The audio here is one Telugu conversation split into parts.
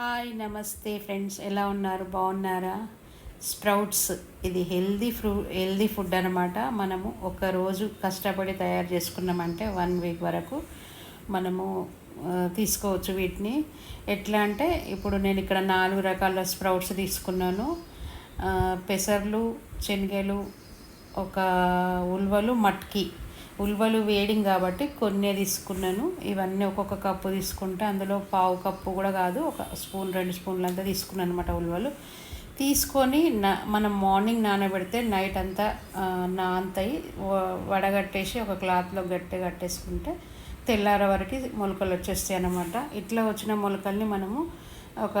హాయ్ నమస్తే ఫ్రెండ్స్. ఎలా ఉన్నారు? బాగున్నారా? స్ప్రౌట్స్ ఇది హెల్దీ ఫ్రూ హెల్దీ ఫుడ్ అనమాట మనము ఒక రోజు కష్టపడి తయారు చేసుకున్నామంటే వన్ వీక్ వరకు మనము తీసుకోవచ్చు వీటిని. ఎట్లా అంటే ఇప్పుడు నేను ఇక్కడ నాలుగు రకాల స్ప్రౌట్స్ తీసుకున్నాను. పెసర్లు శనగలు ఒక ఉల్వలు మట్కి. ఉల్వలు వేడింగ్ కాబట్టి కొన్ని తీసుకున్నాను. ఇవన్నీ ఒక్కొక్క కప్పు తీసుకుంటే అందులో పావు కప్పు కూడా కాదు ఒక స్పూన్ రెండు స్పూన్లు అంతా తీసుకున్నాను అనమాట ఉల్వలు. తీసుకొని నా మనం మార్నింగ్ నానబెడితే నైట్ అంతా ఆ, నానతాయి వ- వడగట్టేసి ఒక క్లాత్లో గట్టి కట్టేసుకుంటే తెల్లార వరకు మొలకలు వచ్చేస్తాయి అన్నమాట. ఇట్లా వచ్చిన మొలకల్ని మనము ఒక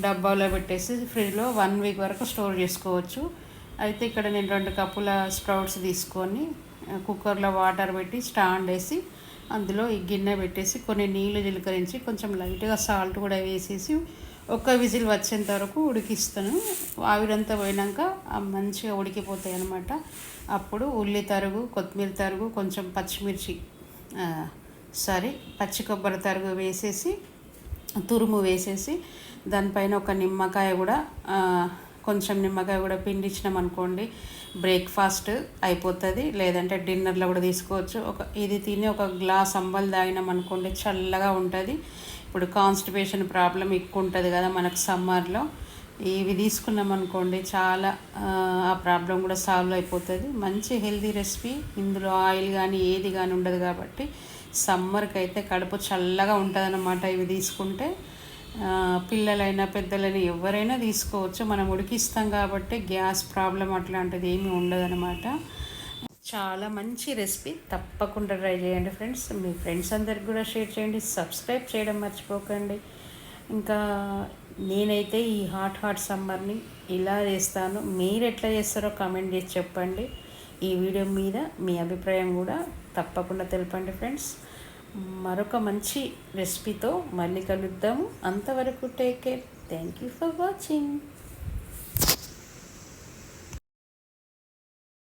డబ్బాలో పెట్టేసి ఫ్రిడ్జ్లో వన్ వీక్ వరకు స్టోర్ చేసుకోవచ్చు. అయితే ఇక్కడ నేను రెండు కప్పుల స్ప్రౌట్స్ తీసుకొని కుక్కర్లో వాటర్ పెట్టి స్టాండ్ వేసి అందులో ఈ గిన్నె పెట్టేసి కొన్ని నీళ్ళు చిలకరించి కొంచెం లైట్గా సాల్ట్ కూడా వేసేసి ఒక్క విజిల్ వచ్చేంత వరకు ఉడికిస్తాను. ఆవిరంతా పోయినాక మంచిగా ఉడికిపోతాయి అనమాట అప్పుడు ఉల్లి తరుగు కొత్తిమీర తరుగు కొంచెం పచ్చిమిర్చి సారీ పచ్చి కొబ్బరి తరుగు వేసేసి తురుము వేసేసి దానిపైన ఒక నిమ్మకాయ కూడా కొంచెం నిమ్మకాయ కూడా పిండిచ్చినాం అనుకోండి బ్రేక్ఫాస్ట్ అయిపోతుంది. లేదంటే డిన్నర్లో కూడా తీసుకోవచ్చు. ఒక ఇది తిని ఒక గ్లాస్ అంబలు తాగినాం అనుకోండి చల్లగా ఉంటుంది. ఇప్పుడు కాన్స్టిపేషన్ ప్రాబ్లం ఎక్కువ ఉంటుంది కదా మనకు సమ్మర్లో ఇవి తీసుకున్నాం అనుకోండి చాలా ఆ, ప్రాబ్లం కూడా సాల్వ్ అయిపోతుంది. మంచి హెల్దీ రెసిపీ ఇందులో ఆయిల్ కానీ ఏది కానీ ఉండదు కాబట్టి సమ్మర్కి అయితే కడుపు చల్లగా ఉంటుంది అన్నమాట ఇవి తీసుకుంటే. పిల్లలైనా పెద్దలైనా ఎవరైనా తీసుకోవచ్చు. మనం ఉడికిస్తాం కాబట్టి గ్యాస్ ప్రాబ్లం అట్లాంటిది ఏమీ ఉండదనమాట చాలా మంచి రెసిపీ. తప్పకుండా ట్రై చేయండి ఫ్రెండ్స్. మీ ఫ్రెండ్స్ అందరికి కూడా షేర్ చేయండి. సబ్స్క్రైబ్ చేయడం మర్చిపోకండి. ఇంకా నేనైతే ఈ హాట్ హాట్ సమ్మర్ని ఇలా చేస్తాను మీరు ఎట్లా చేస్తారో కామెంట్ చేసి చెప్పండి. ఈ వీడియో మీద మీ అభిప్రాయం కూడా తప్పకుండా తెలపండి ఫ్రెండ్స్. మరొక మంచి రెసిపీతో మళ్ళీ కలుద్దాము. అంతవరకు take care thank you for watching